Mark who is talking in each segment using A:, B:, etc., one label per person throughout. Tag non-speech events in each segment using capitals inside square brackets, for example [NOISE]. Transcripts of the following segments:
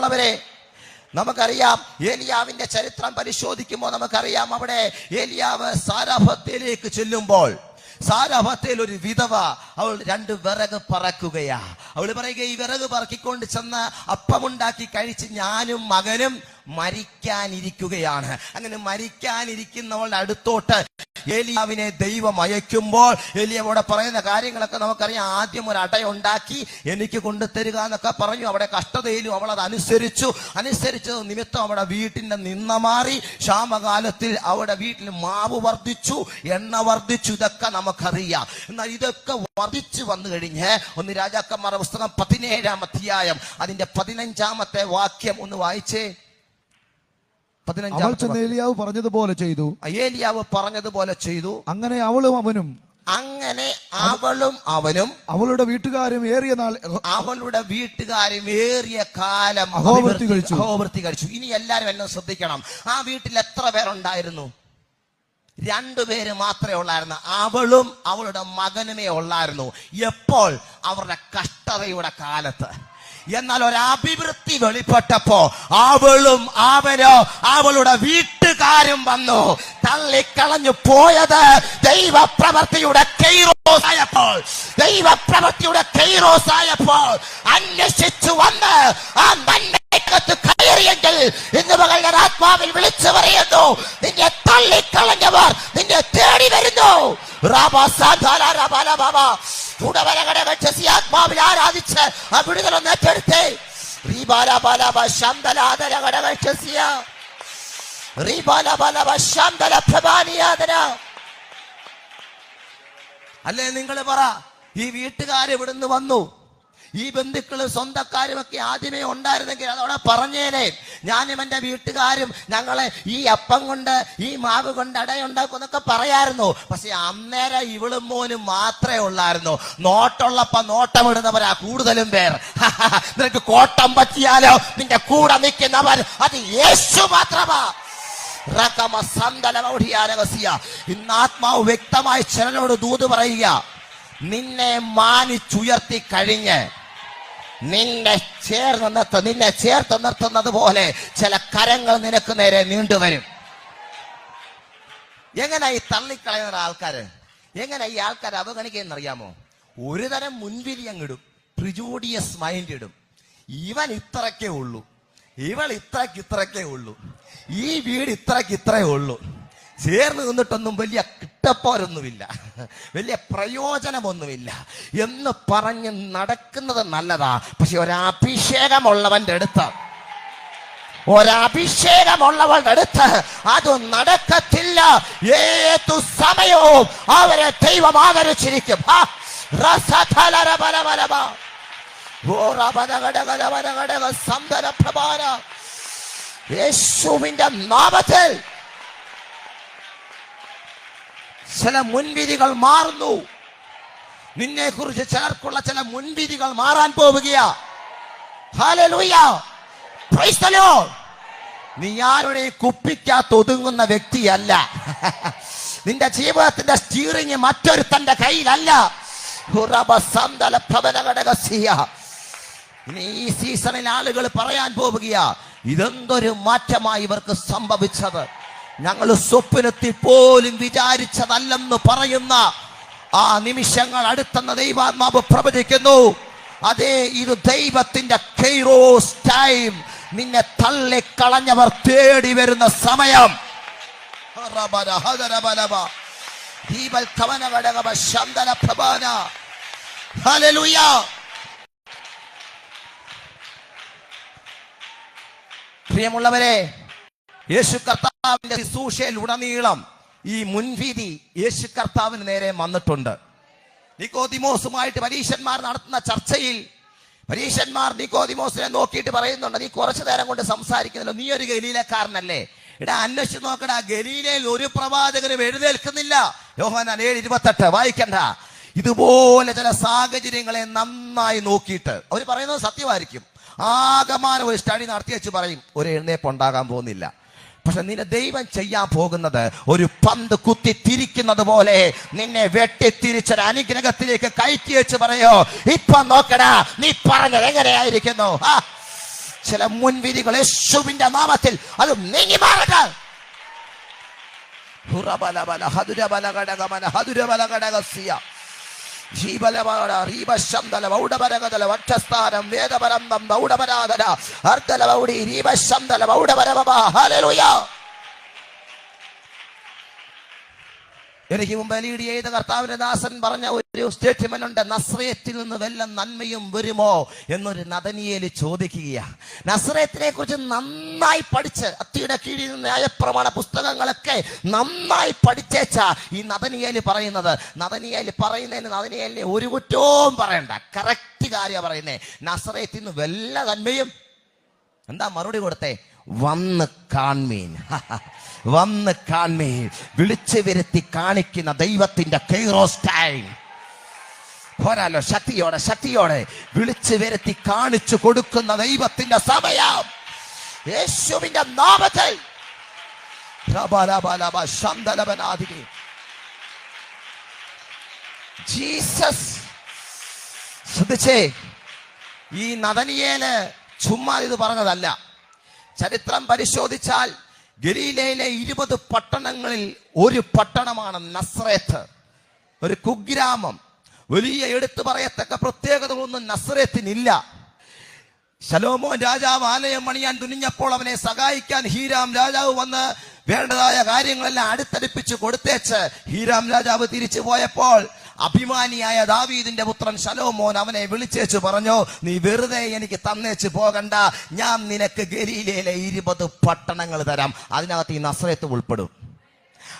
A: പ്രിയമുള്ളവരെ നമുക്കറിയാം ഏലിയാവിന്റെ ചരിത്രം പരിശോധിക്കുമ്പോൾ നമുക്കറിയാം അവിടെ ഏലിയാവ് സാരാഭത്തിലേക്ക് ചെല്ലുമ്പോൾ സാരാഭത്തിൽ ഒരു വിധവ അവൾ രണ്ട് വിറക് പറക്കുകയാ. അവൾ പറയുക ഈ വിറക് പറക്കിക്കൊണ്ട് ചെന്ന് അപ്പമുണ്ടാക്കി കഴിച്ച് ഞാനും മകനും മരിക്കാനിരിക്കുകയാണ്. അങ്ങനെ മരിക്കാനിരിക്കുന്നവളുടെ അടുത്തോട്ട് ഏലിയാവിനെ ദൈവം അയക്കുമ്പോൾ ഏലിയാവോടെ പറയുന്ന കാര്യങ്ങളൊക്കെ നമുക്കറിയാം. ആദ്യം ഒരു അടയുണ്ടാക്കി എനിക്ക് കൊണ്ടുതരിക എന്നൊക്കെ പറഞ്ഞു. അവിടെ കഷ്ടതയിലും അവൾ അത് അനുസരിച്ചു. അനുസരിച്ചത് നിമിത്തം അവിടെ വീട്ടിന്റെ നിന്ന മാറി. ക്ഷാമകാലത്തിൽ അവിടെ വീട്ടിൽ മാവ് വർദ്ധിച്ചു എണ്ണ വർദ്ധിച്ചു. ഇതൊക്കെ നമുക്കറിയാം. എന്നാൽ ഇതൊക്കെ വർദ്ധിച്ചു വന്നു കഴിഞ്ഞ് ഒന്ന് രാജാക്കന്മാരുടെ പുസ്തകം പതിനേഴാം അധ്യായം അതിന്റെ പതിനഞ്ചാമത്തെ വാക്യം ഒന്ന് വായിച്ചേ.
B: അവൾ ചെന്ന് ഏലിയാവ് പറഞ്ഞതുപോലെ ചെയ്തു.
A: ഏലിയാവ് പറഞ്ഞതുപോലെ ചെയ്തു.
B: അങ്ങനെ അവളും അവനും
A: അങ്ങനെ അവളും അവനും
B: അവളുടെ വീട്ടുകാരും ഏറിയ നാൾ
A: അവളുടെ വീട്ടുകാരും ഏറിയ കാലം
B: അഹോവൃത്തി കഴിച്ചു.
A: അഹോവൃത്തി കഴിച്ചു. ഇനി എല്ലാരും എന്നെ ശ്രദ്ധിക്കണം. ആ വീട്ടിൽ എത്ര പേരുണ്ടായിരുന്നു? രണ്ടുപേര് മാത്രമേ ഉള്ളായിരുന്നു. അവളും അവളുടെ മകനുമേ ഉള്ളായിരുന്നു. എപ്പോൾ? അവരുടെ കഷ്ടതയുടെ കാലത്ത്. എന്നാൽ ഒരു അഭിവൃദ്ധി വെളിപ്പെട്ടപ്പോ അവളും അവനോ അവളുടെ വീട്ടുകാരും വന്നു. തള്ളിക്കളഞ്ഞു പോയത് ദൈവ ദൈവപ്രവർത്തിയുടെ കൈറോസായപ്പോൾ ദൈവപ്രവർത്തിയുടെ കൈറോസായപ്പോൾ അന്വേഷിച്ചു വന്ന് ആ നന്മയ്ക്കകത്ത് കയറിയെങ്കിൽ ഇന്ന് മകളുടെ ആത്മാവിൽ വിളിച്ചു പറയുന്നു. നിന്നെ തള്ളിക്കളഞ്ഞവർ നിന്നെ തേടി വരുന്നു. റാബാ സാധാര റബാല ബാബ ഉടവരകടകക്ഷസി ആത്മാവിൽ ആരാധിച്ച് ആ ഏറ്റെടുത്തേ ബാലാബ ശാന്തല പ്രഭാനിയാദന അല്ലേ നിങ്ങൾ പറ ഈ വീട്ടുകാർ ഇവിടുന്ന് വന്നു. ഈ ബന്ധുക്കളും സ്വന്തക്കാരും ഒക്കെ ആദ്യമേ ഉണ്ടായിരുന്നെങ്കിൽ അതവിടെ പറഞ്ഞേനെ. ഞാനും എന്റെ വീട്ടുകാരും ഞങ്ങളെ ഈ അപ്പം കൊണ്ട് ഈ മാവ് കൊണ്ട് അടയുണ്ടാക്കും എന്നൊക്കെ പറയായിരുന്നു. പക്ഷെ അന്നേരം ഇവളും മോനും മാത്രമേ ഉള്ളായിരുന്നു. നോട്ടുള്ളപ്പ നോട്ടമിടുന്നവരാ കൂടുതലും പേർ. നിനക്ക് കോട്ടം പറ്റിയാലോ? നിന്റെ കൂടെ നിൽക്കുന്നവൻ അത് യേശു മാത്രമാ. ഇന്ന് ആത്മാവ് വ്യക്തമായി ചിലരോട് ദൂത് പറയുക. നിന്നെ മാനിച്ചുയർത്തി കഴിഞ്ഞ് നിന്നെ ചേർന്ന് നിർത്ത നിന്നെ ചേർത്ത് നിർത്തുന്നത് പോലെ ചില കരങ്ങൾ നിനക്ക് നേരെ നീണ്ടുവരും എങ്ങനെ ഈ തള്ളിക്കളയുന്ന ആൾക്കാര് എങ്ങനെ ഈ ആൾക്കാർ അവഗണിക്കുന്നറിയാമോ? ഒരു തരം മുൻവിധി അങ്ങിടും പ്രിജോഡിയസ് മൈൻഡ് ഇടും. ഇവൻ ഇത്രക്കേ ഉള്ളൂ ഇവൾ ഇത്രക്ക് ഇത്രക്കേ ഉള്ളൂ ഈ വീട് ഇത്രക്ക് ഇത്രേ ഉള്ളൂ. ചേർന്ന് നിന്നിട്ടൊന്നും വലിയ കിട്ടപ്പോരൊന്നുമില്ല. വലിയ പ്രയോജനമൊന്നുമില്ല. എന്ന് പറഞ്ഞ് നടക്കുന്നത് നല്ലതാ. പക്ഷെ ഒരഭിഷേകമുള്ളവന്റെ അടുത്ത്. ഒരഭിഷേകമുള്ളവളുടെ അടുത്ത് അത് നടക്കത്തില്ല. ഏതു സമയവും അവരെ ദൈവം ആദരിച്ചിരിക്കും. ആ, രസധലരബലബലബ. ഓ റബദഗടഗടബടഗടഗ സന്തരപ്രഭാര. യേശുവിന്റെ നാമത്തിൽ ചില മുൻവിധികൾ മാറുന്നു. നിന്നെ കുറിച്ച് ചിലർക്കുള്ള ചില മുൻവിധികൾ മാറാൻ പോവുകയാ. നീ ആരുടെയും കുപ്പിക്കകത്ത് ഒതുങ്ങുന്ന വ്യക്തിയല്ല. [LAUGHS] നിന്റെ ജീവിതത്തിന്റെ സ്റ്റീറിങ് മറ്റൊരുത്തന്റെ കയ്യിലല്ല. ഈ സീസണിൽ ആളുകൾ പറയാൻ പോവുകയാ ഇതെന്തൊരു മാറ്റമായി ഇവർക്ക് സംഭവിച്ചത്? ഞങ്ങൾ സ്വപ്നത്തിൽ പോലും വിചാരിച്ചതല്ലെന്ന് പറയുന്ന ആ നിമിഷങ്ങൾ അടുത്തെന്ന് ദൈവാത്മാവ് പ്രവചിക്കുന്നു. അതേ ഇത് ദൈവത്തിന്റെ കൈറോസ് ടൈം. നിന്നെ തള്ളിക്കളഞ്ഞവർ തേടി വരുന്ന സമയം. പ്രിയമുള്ളവരെ യേശു കർത്താവിന്റെ ശുശ്രൂഷയിൽ ഉടനീളം ഈ മുൻവിധി യേശു കർത്താവിന് നേരെ വന്നിട്ടുണ്ട്. നിക്കോതിമോസുമായിട്ട് പരീശന്മാർ നടത്തുന്ന ചർച്ചയിൽ പരീശന്മാർ നിക്കോതിമോസിനെ നോക്കിയിട്ട് പറയുന്നുണ്ട് നീ കുറച്ചു നേരം കൊണ്ട് സംസാരിക്കുന്നില്ല നീ ഒരു ഗലീലക്കാരനല്ലേ? ഇടാ അന്വേഷിച്ച് നോക്കടാ ഗലീലയിൽ ഒരു പ്രവാചകനും എഴുന്നേൽക്കുന്നില്ല. യോഹനാൻ ഏഴ് ഇരുപത്തെട്ട് വായിക്കണ്ട. ഇതുപോലെ ചില സാഹചര്യങ്ങളെ നന്നായി നോക്കിയിട്ട് അവർ പറയുന്നത് സത്യമായിരിക്കും. ആകമാനം ഒരു സ്റ്റഡി നടത്തി വെച്ച് പറയും ഒരു എഴുന്നേപ്പ് ഉണ്ടാകാൻ പോകുന്നില്ല. പക്ഷെ നിന്നെ ദൈവം ചെയ്യാൻ പോകുന്നത് ഒരു പന്ത് കുത്തി തിരിക്കുന്നത് പോലെ നിന്നെ വെട്ടിത്തിരിച്ചൊരു അനുഗ്രഹത്തിലേക്ക് കയറ്റി വെച്ച് പറയോ? ഇപ്പൊ നോക്കടാ നീ പറഞ്ഞത് എങ്ങനെയായിരിക്കുന്നു? ചില മുൻവിധികൾ യേശുവിന്റെ നാമത്തിൽ അത് നീങ്ങി മാറട്ടെ. ഘടകമന ഹതുരബല ഹതുരബലഘടകസ്യ ജീവലമാട റീപശന്തല മൗഢപരകതല വക്ഷസ്ഥാനം വേദപരന്തം മൗഢപരാധന അർദ്ധല മൗഢി രീപശന്തല എനിക്ക് മുമ്പ് ചെയ്ത കർത്താവിന്റെ ദാസൻ പറഞ്ഞ ഒരു സ്റ്റേറ്റ്മെന്റ് ഉണ്ട് നസ്രയത്തിൽ നിന്ന് വല്ല നന്മയും വരുമോ? എന്നൊരു നദനിയേൽ ചോദിക്കുക നസ്രയത്തിനെ കുറിച്ച് നന്നായി പഠിച്ച് അത്തിയുടെ കീഴിൽ നിന്ന് ന്യായപ്രമാണ പുസ്തകങ്ങളൊക്കെ നന്നായി പഠിച്ചേച്ച ഈ നദനിയേൽ പറയുന്നത്. നദനിയേൽ പറയുന്നതിന് നദനിയേലിനെ ഒരു കുറ്റവും പറയണ്ട. കറക്റ്റ് കാര്യമാണ് പറയുന്നത് നസ്രയത്തിൽ നിന്ന് വല്ല നന്മയും എന്താ മറുപടി കൊടുത്തേ? വന്ന് കാൺമീൻ. [LAUGHS] വന്ന് കാൺമീൻ. വിളിച്ചു വരുത്തി കാണിക്കുന്ന ദൈവത്തിന്റെ കൈറോസ് ടൈം. പോരാലോ ശക്തിയോടെ ശക്തിയോടെ വിളിച്ചു വരുത്തി കാണിച്ചു കൊടുക്കുന്ന ദൈവത്തിന്റെ സമയം. യേശുവിന്റെ നാമത്തിൽ. ജീസസ്. ശ്രദ്ധിച്ചേ ഈ നദനിയേൽ ചുമ്മാ ഇത് പറഞ്ഞതല്ല. ചരിത്രം പരിശോധിച്ചാൽ ഗലീലയിലെ ഇരുപത് പട്ടണങ്ങളിൽ ഒരു പട്ടണമാണ് നസ്രേത്ത്. ഒരു കുഗ്രാമം. വലിയ എടുത്തു പറയത്തക്ക പ്രത്യേകതകളൊന്നും നസ്രേത്തിനില്ല. ശലോമോൻ രാജാവ് ആലയം പണിയാൻ തുനിഞ്ഞപ്പോൾ അവനെ സഹായിക്കാൻ ഹീരാം രാജാവ് വന്ന് വേണ്ടതായ കാര്യങ്ങളെല്ലാം അടുത്തടുപ്പിച്ച് കൊടുത്തേച്ച് ഹീരാം രാജാവ് തിരിച്ചു പോയപ്പോൾ അഭിമാനിയായ ദാവീദിന്റെ പുത്രൻ ശലോമോൻ അവനെ വിളിച്ചേച്ച് പറഞ്ഞു നീ വെറുതെ എനിക്ക് തന്നേച്ച് പോകണ്ട. ഞാൻ നിനക്ക് ഗലീലയിലെ ഇരുപത് പട്ടണങ്ങൾ തരാം. അതിനകത്ത് ഈ നസ്രത്ത് ഉൾപ്പെടും.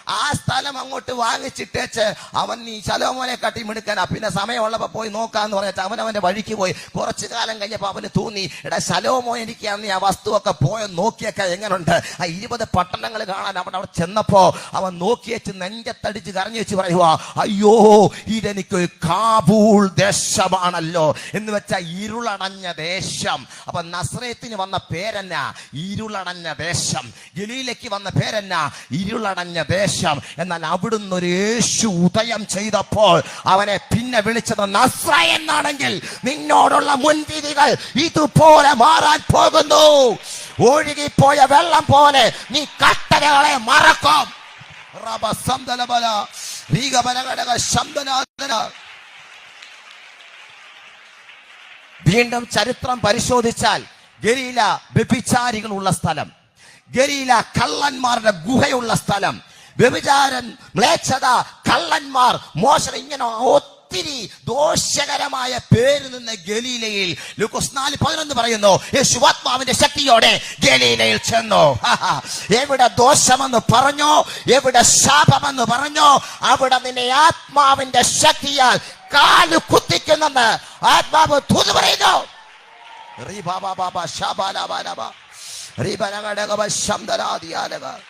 A: ആ സ്ഥലം അങ്ങോട്ട് വാങ്ങിച്ചിട്ടേച്ച് അവൻ ഈ ശലോമോനെ കാട്ടി മിടുക്കനാ പിന്നെ സമയമുള്ളപ്പോ പോയി നോക്കാന്ന് പറഞ്ഞിട്ട് അവൻ അവന്റെ വഴിക്ക് പോയി. കുറച്ചു കാലം കഴിഞ്ഞപ്പോ അവന് തോന്നി എടാ ശലോമോ എനിക്ക് അന്ന് ആ വസ്തുവൊക്കെ പോയ നോക്കിയൊക്കെ എങ്ങനുണ്ട്? ആ ഇരുപത് പട്ടണങ്ങൾ കാണാൻ അവൻ അവിടെ ചെന്നപ്പോ അവൻ നോക്കിയേച്ച് നെഞ്ചത്തടിച്ച് കരഞ്ഞു വെച്ച് പറയുക അയ്യോ ഇതെനിക്ക് കാബൂൾ ദേശമാണല്ലോ. എന്ന് വെച്ചാൽ ഇരുളടഞ്ഞ ദേശം. അപ്പൊ നസ്രയത്തിന് വന്ന പേരെന്നാ? ഇരുളടഞ്ഞ ദേശം. ഗലീലയ്ക്ക് വന്ന പേരെന്നാ? ഇരുളടഞ്ഞ ദേശം എന്നാൽ അവിടുന്ന് ഒരു യേശു ഉദയം ചെയ്തപ്പോൾ അവനെ പിന്നെ വിളിച്ചത് നസ്ര എന്നാണെങ്കിൽ നിന്നോടുള്ള മുൻവിധികൾ ഇതുപോലെ മാറാൻ പോകുന്നു. ഒഴുകിപ്പോയ വെള്ളം പോലെ നീ കട്ടകളെ മറക്കും. വീണ്ടും ചരിത്രം പരിശോധിച്ചാൽ ഗരീല വ്യഭിചാരികളുള്ള സ്ഥലം ഗരീല കള്ളന്മാരുടെ ഗുഹയുള്ള സ്ഥലം വ്യഭിചാരൻ മ്ലേച്ഛത കള്ളന്മാർ മോശം ഇങ്ങനെ ഒത്തിരി ദോഷകരമായ പേര് നിന്ന് ഗലീലയിൽ ലൂക്കോസ് നാല് പതിനൊന്ന് പറയുന്നു യേശുവാത്മാവിന്റെ ശക്തിയോടെ ഗലീലയിൽ ചെന്നു. എവിടെ ദോഷമെന്ന് പറഞ്ഞോ എവിടെ ശാപമെന്ന് പറഞ്ഞോ അവിടെ നിന്നെ ആത്മാവിന്റെ ശക്തിയാൽ കാൽ കുത്തിക്കുന്നെന്ന് ആത്മാവ് തൂതു പറയുന്നു റീബാബാബാബ Baba Baba ശംദലാദിയാലക. Hallelujah. Praise the Lord.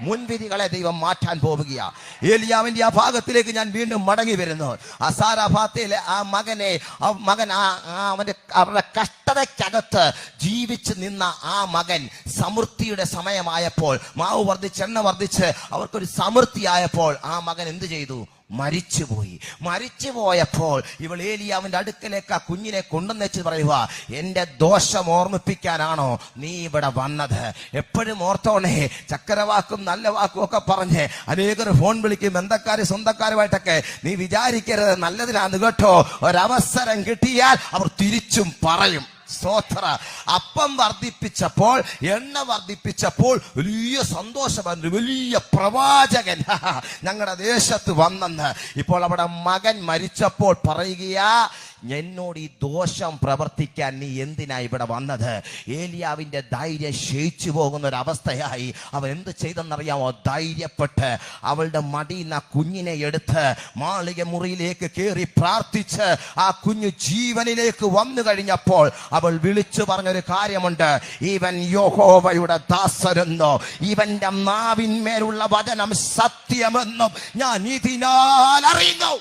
A: മുൻവിധികളെ ദൈവം മാറ്റാൻ പോവുകയാ. ഏലിയാവിന്റെ ആ ഭാഗത്തിലേക്ക് ഞാൻ വീണ്ടും മടങ്ങി വരുന്നു. ആ മകനെ ആ മകൻ ആ അവന്റെ അവരുടെ കഷ്ടതയ്ക്കകത്ത് ജീവിച്ച് നിന്ന ആ മകൻ സമൃദ്ധിയുടെ സമയമായപ്പോൾ മാവ് വർദ്ധിച്ച് എണ്ണ വർദ്ധിച്ച് അവർക്കൊരു സമൃദ്ധിയായപ്പോൾ ആ മകൻ എന്ത് ചെയ്തു? മരിച്ചുപോയി. മരിച്ചു പോയപ്പോൾ ഇവൾ ഏലിയാവിന്റെ അടുക്കലേക്ക് ആ കുഞ്ഞിനെ കൊണ്ടുവന്നെച്ച് പറയുക എന്റെ ദോഷം ഓർമ്മിപ്പിക്കാനാണോ നീ ഇവിടെ വന്നത്? എപ്പോഴും ഓർത്തോണേ ചക്കരവാക്കും നല്ല വാക്കും ഒക്കെ പറഞ്ഞ് അനേകർ ഫോൺ വിളിക്കും ബന്ധക്കാര് സ്വന്തക്കാരുമായിട്ടൊക്കെ നീ വിചാരിക്കരുത് നല്ലതിനാന്ന് കേട്ടോ. ഒരവസരം കിട്ടിയാൽ അവർ തിരിച്ചും പറയും. സ്തോത്ര. അപ്പം വർദ്ധിപ്പിച്ചപ്പോൾ എണ്ണ വർദ്ധിപ്പിച്ചപ്പോൾ വലിയ സന്തോഷമായിരുന്നു വലിയ പ്രവാചകൻ. [LAUGHS] ഞങ്ങളുടെ ദേശത്ത് വന്നെന്ന്. ഇപ്പോൾ അവിടെ മകൻ മരിച്ചപ്പോൾ പറയുകയാ എന്നോട് ഈ ദോഷം പ്രവർത്തിക്കാൻ നീ എന്തിനാ ഇവിടെ വന്നത്? ഏലിയാവിന്റെ ധൈര്യം ക്ഷയിച്ചു പോകുന്ന ഒരു അവസ്ഥയായി അവൻ എന്ത് ചെയ്തെന്നറിയാമോ? ധൈര്യപ്പെട്ട് അവളുടെ മടിയിൽ കുഞ്ഞിനെ എടുത്ത് മാളിക മുറിയിലേക്ക് കയറി പ്രാർത്ഥിച്ച് ആ കുഞ്ഞു ജീവനിലേക്ക് വന്നു കഴിഞ്ഞപ്പോൾ അവൾ വിളിച്ചു പറഞ്ഞൊരു കാര്യമുണ്ട്. ഇവൻ യോഹോവയുടെ ദാസരെന്നോ ഇവന്റെ നാവിന്മേലുള്ള വചനം സത്യമെന്നും ഞാൻ ഇതിനാൽ അറിയുന്നു.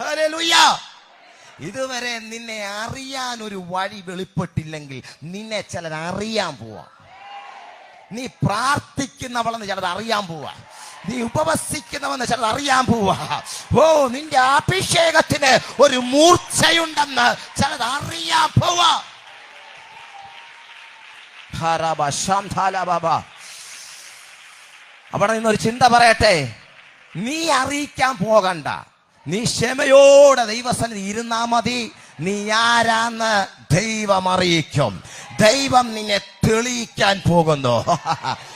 A: ഹല്ലേലൂയ ഇതുവരെ നിന്നെ അറിയാൻ ഒരു വഴി വെളിപ്പെട്ടില്ലെങ്കിൽ നിന്നെ ചിലർ അറിയാൻ പോവാ. നീ പ്രാർത്ഥിക്കുന്നവളെന്ന് ചിലത് അറിയാൻ പോവാ. നീ ഉപവസിക്കുന്നവെന്ന് ചിലത് അറിയാൻ പോവാ. ഓ നിന്റെ അഭിഷേകത്തിന് ഒരു മൂർച്ചയുണ്ടെന്ന് ചിലത് അറിയാൻ പോവാ. അവിടെ നിന്നൊരു ചിന്ത പറയട്ടെ. നീ അറിയിക്കാൻ പോകണ്ട. നീ ക്ഷമയോടെ ദൈവസന്നിധി ഇരുന്നാ മതി. നീ ആരാന്ന് ദൈവം അറിയിക്കും. ദൈവം നിന്നെ തെളിയിക്കാൻ പോകുന്നു. [LAUGHS]